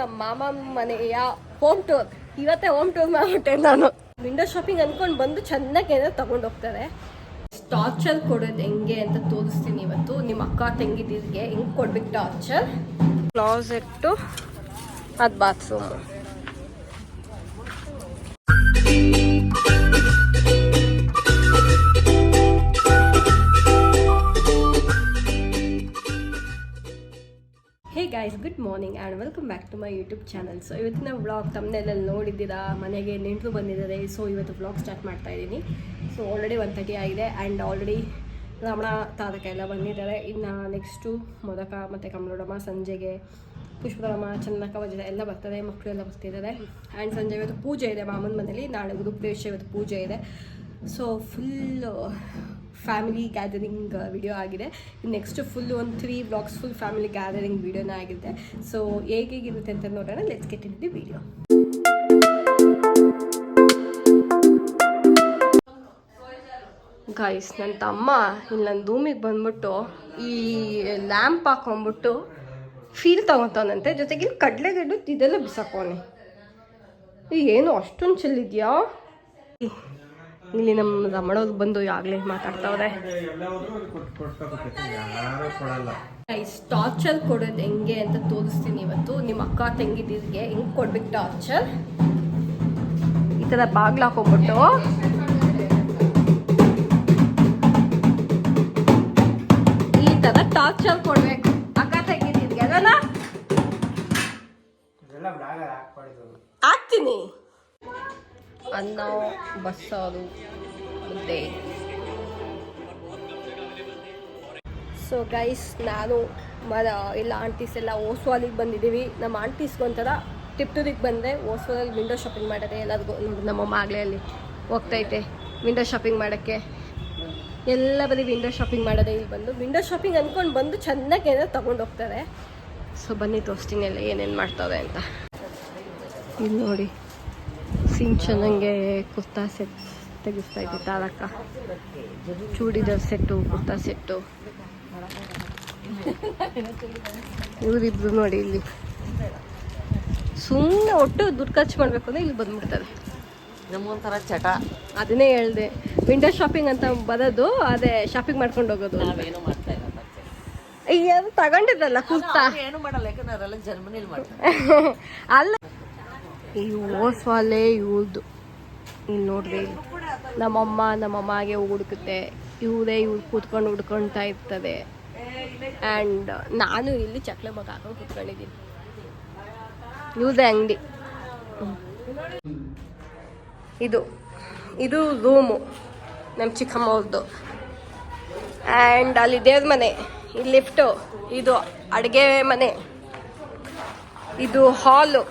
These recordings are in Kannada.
ನಮ್ಮ ಮಾಮ ಮನೆಯ ಹೋಮ್ ಟೂರ್ ಇವತ್ತೇ ಹೋಮ್ ಟೂರ್ ಮಾಡ್ಬಿಟ್ಟೆ ನಾನು. ವಿಂಡೋ ಶಾಪಿಂಗ್ ಅನ್ಕೊಂಡು ಬಂದು ಚೆನ್ನಾಗಿ ಏನೋ ತಗೊಂಡು ಹೋಗ್ತಾರೆ. ಟಾರ್ಚರ್ ಕೊಡೋದು ಹೆಂಗೆ ಅಂತ ತೋರಿಸ್ತೀನಿ ಇವತ್ತು. ನಿಮ್ಮ ಅಕ್ಕ ತಂಗಿದಿರಿಗೆ ಹೆಂಗೆ ಕೊಡ್ಬೇಕು ಟಾರ್ಚರ್ ಕ್ಲಾಸೆಟ್ಟು ಅದು bathroom morning and welcome back to my YouTube channel so ಇವತ್ತಿನ ವ್ಲಾಗ್ ತಮ್ಮನೆಲ್ಲ ನೋಡಿದ್ದೀರಾ? ಮನೆಗೆ ನೆಂಟರು ಬಂದಿದ್ದಾರೆ. ಸೊ ಇವತ್ತು ವ್ಲಾಗ್ ಸ್ಟಾರ್ಟ್ ಮಾಡ್ತಾ ಇದ್ದೀನಿ. So already one thirty and already Ramana Ramana ತಾರಕ ಎಲ್ಲ ಬಂದಿದ್ದಾರೆ. ಇನ್ನು ನೆಕ್ಸ್ಟು ಮೊದಕ ಮತ್ತು ಕಮಲೋಡಮ್ಮ ಸಂಜೆಗೆ ಪುಷ್ಪರಮ್ಮ ಚಂದಕ ವಜ್ರ ಎಲ್ಲ ಬರ್ತಾರೆ ಮಕ್ಕಳು ಎಲ್ಲ ಬರ್ತಿದ್ದಾರೆ. ಆ್ಯಂಡ್ ಸಂಜೆ ಇವತ್ತು ಪೂಜೆ ಇದೆ ಮಾಮನ ಮನೇಲಿ ನಾಳೆ ಗುರುಪ್ರವೇಶ, ಇವತ್ತು ಪೂಜೆ ಇದೆ. So full family gathering video ಆಗಿದೆ. ನೆಕ್ಸ್ಟ್ ಫುಲ್ ಒಂದು three blogs full family gathering ವಿಡಿಯೋನ ಆಗಿದೆ. ಸೊ ಹೇಗೇಗಿರುತ್ತೆ ಅಂತ ನೋಡೋಣ. Let's get in the video guys ನನ್ನ ತಮ್ಮ ಇಲ್ಲಿ ನನ್ನ ರೂಮಿಗೆ ಬಂದ್ಬಿಟ್ಟು ಈ ಲ್ಯಾಂಪ್ ಹಾಕೊಂಡ್ಬಿಟ್ಟು ಫೀಲ್ ತಗೊತಾನಂತೆ. ಜೊತೆಗೆ ಇಲ್ಲಿ ಕಡಲೆಗಡ್ಡು ಇದೆಲ್ಲ ಬಿಸಾಕೋನೆ. ಏನು, ಅಷ್ಟೊಂದು ಚೆಲ್ಲಿದ್ಯಾ ಇಲ್ಲಿ ನಮ್ಮ ರಮಣವ್ರು ಬಂದು ಆಗ್ಲೇ ಮಾತಾಡ್ತಾವ್ರೆ. ಟಾರ್ಚರ್ ಕೊಡೋದು ಹೆಂಗೆ ಅಂತ ತೋರಿಸ್ತೀನಿ ಇವತ್ತು. ನಿಮ್ಮ ಅಕ್ಕ ತಂಗಿದಿರ್ಗೆ ಹೆಂಗ್ ಕೊಡ್ಬೇಕು ಟಾರ್ಚರ್ ಈ ತರ ಬಾಗ್ಲ ಹಾಕೊಂಡ್ಬಿಟ್ಟು. ಈ ತರ ಟಾರ್ಚರ್ ಕೊಡ್ಬೇಕು. ಅಕ್ಕ ತಂಗಿದಿರ್ಗೆ ಅದನ್ನ? ಹಾಕ್ತೀನಿ. ಅನ್ನ, ಬಸ್ಸಾರು, ಮುದ್ದೆ. ಸೊ ಗೈಸ್ ನಾನು, ಮರ, ಎಲ್ಲ ಆಂಟೀಸ್ ಎಲ್ಲ ಓಸ್ವಾಲಿಗೆ ಬಂದಿದ್ದೀವಿ. ನಮ್ಮ ಆಂಟೀಸ್ಗೊಂಥರ ಟಿಪ್ಟೂರಿಗೆ ಬಂದೆ ಓಸ್ವಾಲಲ್ಲಿ ವಿಂಡೋ ಶಾಪಿಂಗ್ ಮಾಡಿದೆ ಎಲ್ಲರಿಗೂ ನಮ್ಮಮ್ಮ ಆಗಲೇ ಅಲ್ಲಿ ಹೋಗ್ತೈತೆ ವಿಂಡೋ ಶಾಪಿಂಗ್ ಮಾಡೋಕ್ಕೆ. ಎಲ್ಲ ಬರೀ ವಿಂಡೋ ಶಾಪಿಂಗ್ ಮಾಡೋದೇ ಇಲ್ಲಿ ಬಂದು. ವಿಂಡೋ ಶಾಪಿಂಗ್ ಅಂದ್ಕೊಂಡು ಬಂದು ಚೆನ್ನಾಗಿ ಏನೋ ತೊಗೊಂಡು ಹೋಗ್ತಾರೆ. ಸೊ ಬನ್ನಿ ತೋರಿಸ್ತೀನಿ ಎಲ್ಲ ಏನೇನು ಮಾಡ್ತಾರೆ ಅಂತ. ಇಲ್ಲಿ ನೋಡಿ. ಸಿಂಗ್ ನನಗೆ ಕುರ್ತಾ ಸೆಟ್ ತೆಗಿಸ್ತಾ ಇದ್ದೆ ತಾರಕ ಚೂಡಿದಾರ್ ಸೆಟ್ಟು ಕುರ್ತಾ ಸೆಟ್ಟು ಇವರಿಬ್ರು ನೋಡಿ ಇಲ್ಲಿ. ಸುಮ್ಮನೆ ಒಟ್ಟು ದುಡ್ಡು ಖರ್ಚು ಮಾಡಬೇಕು ಅಂದ್ರೆ ಇಲ್ಲಿ ಬಂದ್ಬಿಡ್ತಾರೆ. ನಮ್ಮೊಂಥರ ಚಟ. ಅದನ್ನೇ ಹೇಳ್ದೆ. ವಿಂಡೋ ಶಾಪಿಂಗ್ ಅಂತ ಬರೋದು ಅದೇ ಶಾಪಿಂಗ್ ಮಾಡ್ಕೊಂಡು ಹೋಗೋದು ನಾವೇನು ಮಾಡ್ತಾ ಇಲ್ಲ ಅದು ತಗೊಂಡಿದ್ದಲ್ಲ ಕುರ್ತಾ. ಏನು ಮಾಡಲ್ಲ ಯಾಕಂದ್ರೆ ಅವರೆಲ್ಲ ಜರ್ಮನಿಲಿ ಮಾಡ್ತಾರೆ. ಅಲ್ಲ ಈ ಓಸ್ವಾಲೆ ಇವ್ರದ್ದು ಇಲ್ಲಿ. ನೋಡ್ರಿ ನಮ್ಮಮ್ಮ ನಮ್ಮಮ್ಮಗೆ ಹುಡುಕುತ್ತೆ ಇವರೇ ಇವ್ರು ಕೂತ್ಕೊಂಡು ಹುಡ್ಕೊಳ್ತಾ ಇರ್ತದೆ. ಆ್ಯಂಡ್ ನಾನು ಇಲ್ಲಿ ಚಕ್ಲೆ ಮಗ ಹಾಕೊಂಡು ಕೂತ್ಕೊಂಡಿದ್ದೀನಿ. ಇವ್ರದೇ ಅಂಗಡಿ. ಇದು ಇದು ರೂಮು. ನಮ್ಮ ಚಿಕ್ಕಮ್ಮವ್ರದ್ದು ಆ್ಯಂಡ್ ಅಲ್ಲಿ ದೇವ್ರ ಮನೆ ಇಲ್ಲಿ ಲಿಫ್ಟು ಇದು ಅಡುಗೆ ಮನೆ. ಇದು ಹಾಲು.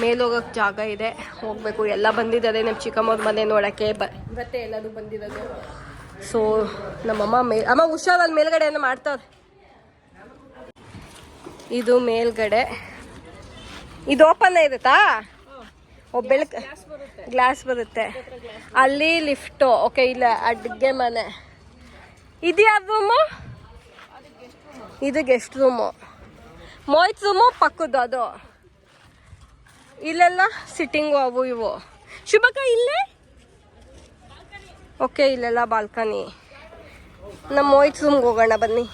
ಮೇಲೋಗಕ್ಕೆ ಜಾಗ ಇದೆ. ಹೋಗಬೇಕು. ಎಲ್ಲ ಬಂದಿದ್ದಾರೆ. ನಮ್ಮ ಚಿಕ್ಕಮ್ಮವ್ರ ಮನೆ ನೋಡೋಕ್ಕೆ. ಬ ಇವತ್ತೇ ಎಲ್ಲರೂ ಬಂದಿರೋದು. ಸೊ ನಮ್ಮಮ್ಮ ಮೇ ಅಮ್ಮ ಹುಷಾರಲ್ಲಿ ಮೇಲ್ಗಡೆ ಏನೋ ಮಾಡ್ತಾರೆ ಇದು ಮೇಲ್ಗಡೆ. ಇದು ಓಪನ್ ಇರುತ್ತಾ? ಓ ಗ್ಲಾಸ್ ಬರುತ್ತೆ. ಅಲ್ಲಿ ಲಿಫ್ಟು ಓಕೆ ಇಲ್ಲ, ಅಡುಗೆ ಮನೆ. ಇದು ಯಾವ ರೂಮು ಇದು ಗೆಸ್ಟ್ ರೂಮು ಮೋಯ್ತ್ ರೂಮು ಪಕ್ಕದ್ದು ಅದು. ಇಲ್ಲೆಲ್ಲ ಸಿಟ್ಟಿಂಗು ಅವು ಇವು. ಶುಭಕ, ಇಲ್ಲೇ? ಓಕೆ ಇಲ್ಲೆಲ್ಲ ಬಾಲ್ಕನಿ ನಮ್ಮ ಮೋಯ್ತ್ ರೂಮ್ಗೆ ಹೋಗೋಣ, ಬನ್ನಿ.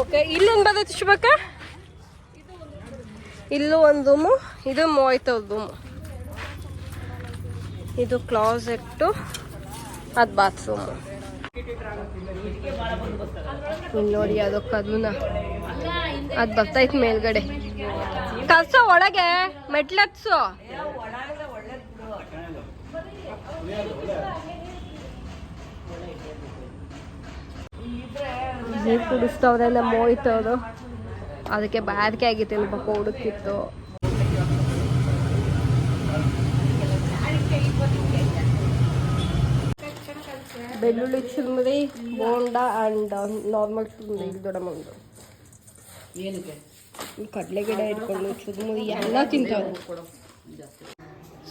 ಓಕೆ ಇಲ್ಲೊಂದು ಬರುತ್ತೆ ಶುಭಕ? ಇಲ್ಲೂ ಒಂದು ರೂಮು ಇದು ಮೋಯ್ತ್ ರೂಮು ಇದು ಕ್ಲಾಸೆಟ್ಟು ಅದು ಬಾತ್ರೂಮು ನೋಡಿ ಅದಕ್ಕೆ ಅದ್ ಅದು ಇತ್ತು ಮೇಲ್ಗಡೆ. ಕಲ್ಸೋ ಒಳಗೆ, ಮೆಟ್ಲತ್ಸು. ನೀರು ಕುಡಿಸ್ತವ್ರೆ ನಮ್ಮ ಹೋಯ್ತವ್ರು ಅದಕ್ಕೆ ಬಾರಿಕೆ ಆಗಿತ್ತು ಇಲ್ಲಿ ಪಾಪ ಹುಡುಕಿತ್ತು ಬೆಳ್ಳುಳ್ಳಿ ಚುರುಮುರಿ ಬೋಂಡ ಆ್ಯಂಡ್ ನಾರ್ಮಲ್ ಚುರುಮುರಿ ಇಲ್ಲಿ ದೊಡ್ಡಮ್ಮಂದು ಏನಕ್ಕೆ? ಈ ಕಡಲೆ ಗಿಡ ಇಟ್ಕೊಂಡು ಚುರುಮುರಿ ಎಲ್ಲ ತಿಂತಾವೆ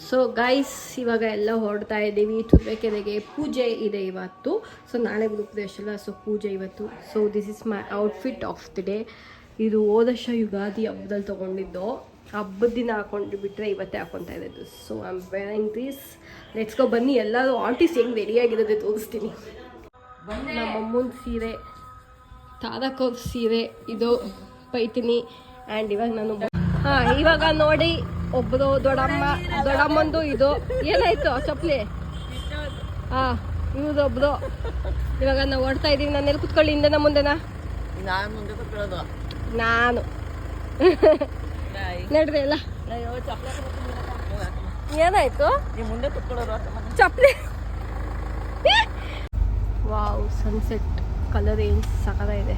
ಸೊ ಗೈಸ್ ಇವಾಗ ಎಲ್ಲ ಹೊರಡ್ತಾ ಇದ್ದೀವಿ. ತುರ್ಬೇಕೆರೆಗೆ ಪೂಜೆ ಇದೆ ಇವತ್ತು. ಸೊ ನಾಳೆ ಗೃಹಪ್ರವೇಶ ಅಲ್ಲ. ಸೊ ಪೂಜೆ ಇವತ್ತು. So this is my outfit of the day ಇದು ಹೋದಶ ಯುಗಾದಿ ಹಬ್ಬದಲ್ಲಿ ತೊಗೊಂಡಿದ್ದು. ಹಬ್ಬದ ದಿನ ಹಾಕೊಂಡು ಬಿಟ್ಟರೆ ಇವತ್ತೇ ಹಾಕೊತಾ ಇರೋದು. So I am wearing this let's go ಬನ್ನಿ. ಎಲ್ಲರೂ ಆರ್ಟಿಸ್ಟ್ ಹೆಂಗೆ ರೆಡಿಯಾಗಿರೋದೇ ತೋರಿಸ್ತೀನಿ. ನಮ್ಮ ಅಮ್ಮನ ಸೀರೆ ತಾರಕೋರ್ ಸೀರೆ ಇದು ಪೈತಿನಿ ಆ್ಯಂಡ್ ಇವಾಗ ನಾನು ಹಾಂ ಇವಾಗ ನೋಡಿ ಒಬ್ಬರು ದೊಡ್ಡಮ್ಮ ದೊಡ್ಡಮ್ಮಂದು ಇದು. ಏನಾಯ್ತು ಚಪ್ಪಲಿ? ಹಾಂ ಇವ್ರೊಬ್ರು ಇವಾಗ ನಾವು ಓಡ್ತಾ ಇದ್ದೀವಿ. ನಾನು ಎಲ್ಲಿ ಕುತ್ಕೊಳ್ಳಿ? ಹಿಂದೆನಾ ಮುಂದೆನಾ? ನಾನು. ನಡ್ರಿ ಎಲ್ಲ ಏನಾಯ್ತು. ಚಪ್ಪಲಿ ವಾವ್ ಸನ್ಸೆಟ್ ಕಲರ್ ಏನು ಸಕದ ಇದೆ.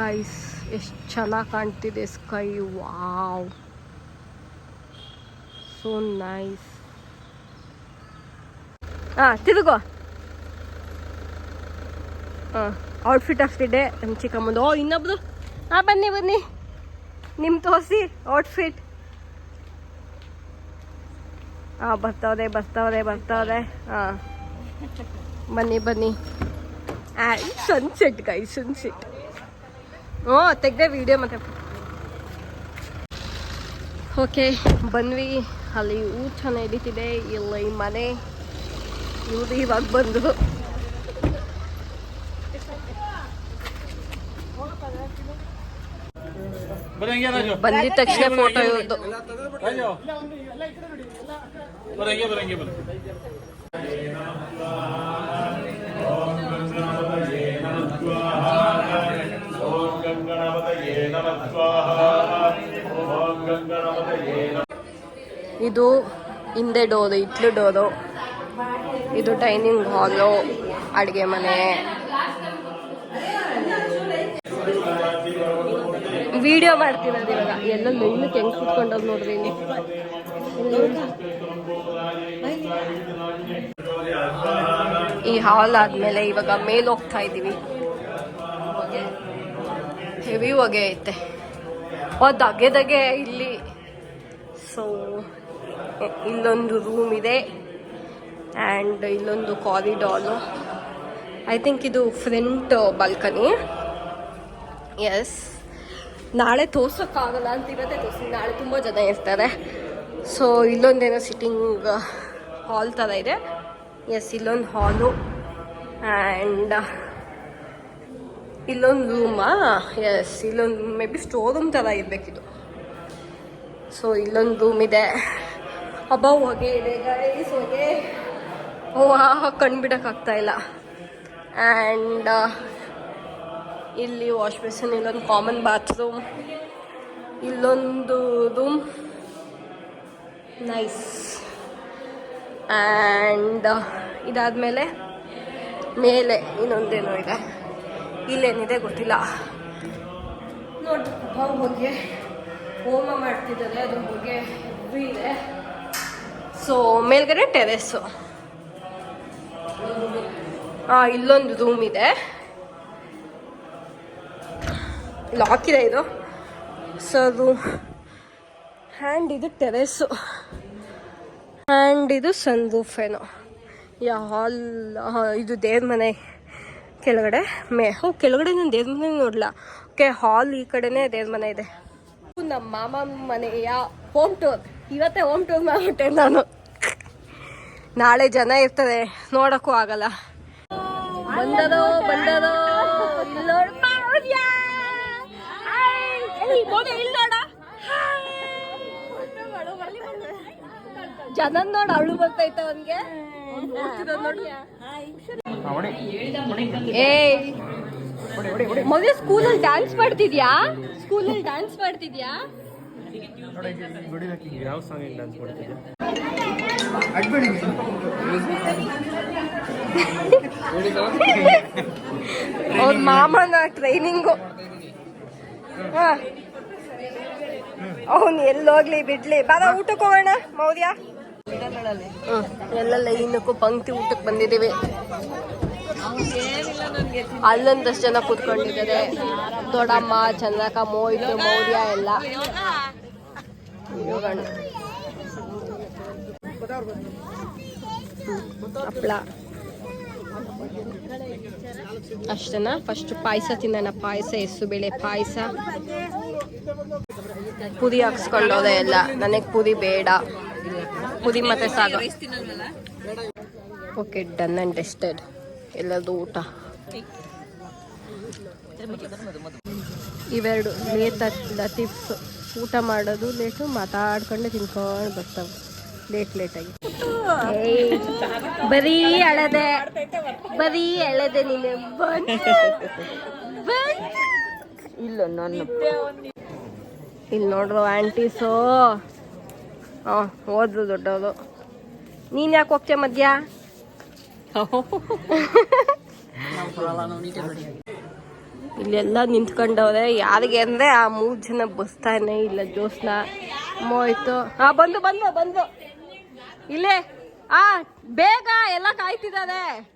ಗೈಸ್ ಎಷ್ಟು ಚೆನ್ನಾಗಿ ಕಾಣ್ತಿದೆ ಸ್ಕೈ ವಾವ್ ಸೋ ನೈಸ್ ಹಾಂ ತಿರುಗೋ. ಹಾಂ ಔಟ್ಫಿಟ್ ಆಫ್ ದಿ ಡೇ ನಮ್ಮ ಚಿಕ್ಕಮ್ಮಂದು. ಓ ಇನ್ನೊಬ್ರು. ಹಾಂ ಬನ್ನಿ ಬನ್ನಿ. ನಿಮ್ಮ ತೋರಿಸಿ ಔಟ್ಫಿಟ್ ಹಾಂ ಬರ್ತಾವ್ರೆ ಬರ್ತಾವ್ರೆ ಬರ್ತಾವ್ರೆ. ಹಾಂ ಬನ್ನಿ ಬನ್ನಿ. ಸನ್ಸೆಟ್ ಗೈ ಸನ್ಸೆಟ್ ಹ್ಞೂ ತೆಗ್ದೆ ವಿಡಿಯೋ ಮತ್ತೆ. ಓಕೆ ಬಂದ್ವಿ ಅಲ್ಲಿ ಊಟ ಹಿಡಿತಿದೆ ಇಲ್ಲ ಈ ಮನೆ. ಇವರು ಇವಾಗ ಬಂದರು ಬರಂಗೆ ರಾಜು ಬಂದಿದ ತಕ್ಷಣ ಫೋಟೋ ಇವ್ರದ್ದು ಬರಂಗೆ ಬರಂಗೆ ಇದು ಹಿಂದೆ ಡೋದು ಇಟ್ಲು ಡೋದು. ಇದು ಡೈನಿಂಗ್ ಹಾಲು ಅಡುಗೆ ಮನೆ. ವಿಡಿಯೋ ಮಾಡ್ತಿರೋದು ಇವಾಗ. ಎಲ್ಲ ಲೈನಕ್ಕೆ ಹೆಂಗ್ ಕುತ್ಕೊಂಡೋಗಿ ನೋಡ್ರಿ. ಈ ಹಾಲ್ ಆದ್ಮೇಲೆ ಇವಾಗ ಮೇಲ್ ಹೋಗ್ತಾ ಇದೀವಿ. ಹೆವಿ ಹೊಗೆ ಐತೆ. ಓ, ದಗೆ ದಗೆ ಇಲ್ಲಿ. ಸೊ ಇಲ್ಲೊಂದು ರೂಮ್ ಇದೆ. ಆ್ಯಂಡ್ ಇಲ್ಲೊಂದು ಕಾರಿಡಾರು ಐ ಥಿಂಕ್ ಇದು ಫ್ರಂಟ್ ಬಾಲ್ಕನಿ ಎಸ್ ನಾಳೆ ತೋರ್ಸೋಕ್ಕಾಗಲ್ಲ ಅಂತ ಇರತ್ತೆ ತೋರಿಸಿ ನಾಳೆ ತುಂಬ ಜನ ಇರ್ತಾರೆ. ಸೊ ಇಲ್ಲೊಂದೇನೋ ಸಿಟ್ಟಿಂಗ್ ಹಾಲ್ ಥರ ಇದೆ. ಎಸ್ ಇಲ್ಲೊಂದು ಹಾಲು ಆ್ಯಂಡ್ ಇಲ್ಲೊಂದು ರೂಮಾ ಎಸ್ ಇಲ್ಲೊಂದು ಮೇ ಬಿ ಸ್ಟೋರ್ ರೂಮ್ ಥರ ಇರಬೇಕಿದು ಸೊ ಇಲ್ಲೊಂದು ರೂಮ್ ಇದೆ. ಹಬ್ಬ ಹೊಗೆ, ಇದೆ ಗೈಸ್ ಹೊಗೆ. ಓ ಕಣ್ಬಿಡೋಕ್ಕಾಗ್ತಾ ಇಲ್ಲ. ಆ್ಯಂಡ್ ಇಲ್ಲಿ ವಾಶ್ ಬೇಸಿನ್ ಇಲ್ಲೊಂದು ಕಾಮನ್ ಬಾತ್ರೂಮ್ ಇಲ್ಲೊಂದು ರೂಮ್ ನೈಸ್ ಆ್ಯಂಡ್ ಇದಾದಮೇಲೆ ಮೇಲೆ ಇನ್ನೊಂದೇನೋ ಇದೆ. ಇಲ್ಲೇನಿದೆ ಗೊತ್ತಿಲ್ಲ. ನೋಡಿ ಹೊಗೆ ಹೋಮ ಮಾಡ್ತಿದ್ದಾರೆ ಬಗ್ಗೆ ಹೆವಿ ಇದೆ. ಸೊ ಮೇಲ್ಗಡೆ ಟೆರೆಸ್ಸು ಇಲ್ಲೊಂದು ರೂಮ್ ಇದೆ. ಲಾಕ್ ಇದೆ. ಇದು ಸೊ ಅದು ಹ್ಯಾಂಡ್ ಇದು ಟೆರೆಸ್ಸು ಹ್ಯಾಂಡ್ ಇದು ಏನೋ. ಯಾ, ಹಾಲ್ ಇದು ದೇವ್ರ ಮನೆ ಕೆಳಗಡೆ. ಮೇ, ಹೋ, ಕೆಳಗಡೆ ನಾನು ದೇವ್ರ ಮನೆ ನೋಡಲ್ಲ ಓಕೆ ಹಾಲ್ ಈ ಕಡೆನೇ ದೇವ್ರ ಮನೆ ಇದೆ. ನಮ್ಮ ಮಾಮ ಮನೆಯ ಹೋಮ್ ಟೂರ್ ಇವತ್ತೇ ಹೋಮ್ ಟೂರ್ ಮಾಡಿಬಿಟ್ಟೆ ನಾನು. ನಾಳೆ ಜನ ಇರ್ತದೆ ನೋಡೋಕ್ಕೂ ಆಗಲ್ಲ. ಬಂದದೋ ಬಂದದೋ. ಜನನ್ ನೋಡ ಅಳು ಬರ್ತೈತೆ ಅವನ್ಗೆ? ನೋಡು ಏಯ್. ಮದುವೆ ಸ್ಕೂಲಲ್ಲಿ ಡ್ಯಾನ್ಸ್ ಮಾಡ್ತಿದ್ಯಾ? ಸ್ಕೂಲಲ್ಲಿ ಡ್ಯಾನ್ಸ್ ಮಾಡ್ತಿದ್ಯಾ? ಯಾವ ಸಾಂಗ್ ಡ್ಯಾನ್ಸ್ ಅವ್ರ ಮಾಮನ ಟ್ರೈನಿಂಗು ಅವನು ಎಲ್ಲೋಗ್ಲಿ ಬಿಡ್ಲಿ. ಬಾರ ಊಟಕ್ಕೆ ಹೋಗೋಣ ಮೌರ್ಯ ಹ್ಮ್. ಎಲ್ಲ ಲೈನಕ್ಕೂ ಪಂಕ್ತಿ ಊಟಕ್ಕೆ ಬಂದಿದ್ದೀವಿ. ಅಲ್ಲೊಂದಷ್ಟು ಜನ ಕೂತ್ಕೊಂಡಿದ್ದಾರೆ. ದೊಡ್ಡಮ್ಮ, ಚಂದ್ರಕ ಮೋಯ್ತು ಮೌರ್ಯ ಎಲ್ಲ. ಹಪ್ಪಳ ಅಷ್ಟೇನಾ ಫಸ್ಟ್ ಪಾಯಸ ತಿನ್ನೋಣ. ಪಾಯಸ ಹೆಸರುಬೇಳೆ ಪಾಯಸ. ಪುದಿ ಹಾಕ್ಸ್ಕೊಂಡೋದೆ ಎಲ್ಲ. ನನಗೆ ಪುದಿ ಬೇಡ. ಪುದಿ ಮತ್ತೆ ಸಾಗ. ಓಕೆ ಡನ್ ಅಂಡ್ ಟೆಸ್ಟೆಡ್ ಎಲ್ಲದು ಊಟ. ಇವೆರಡು ಲೇಟ್ ಲತೀಫ್ ಊಟ ಮಾಡೋದು ಲೇಟು ಮಾತಾಡ್ಕೊಂಡೆ ತಿನ್ಕೊಂಡು ಬರ್ತಾವೆ. ಲೇಟ್ ಲೇಟಾಗಿ ಬರೀ ಅಳದೆ. ಬರೀ ಅಳದೆ ನೀನೆ. ಇಲ್ಲ ನನ್ನ. ಇಲ್ಲಿ ನೋಡ್ರು ಆಂಟೀಸು ಹಾಂ ಹೋದ್ರು ದೊಡ್ಡವರು ನೀನು ಯಾಕೆ ಹೋಗ್ತೇ ಮಧ್ಯ? ಇಲ್ಲೆಲ್ಲ ನಿಂತ್ಕೊಂಡವ್ರೆ. ಯಾರಿಗೆ ಅಂದ್ರೆ ಆ ಮೂರು ಜನ ಬಸ್ತಾನೆ, ಇಲ್ಲ ಜೋಸ್ನ. ಮೋಯ್ತು ಹಾ ಬಂದು ಬಂದು ಬಂದು. ಇಲ್ಲೇ. ಆ, ಬೇಗ ಎಲ್ಲ ಕಾಯ್ತಿದ್ದಾರೆ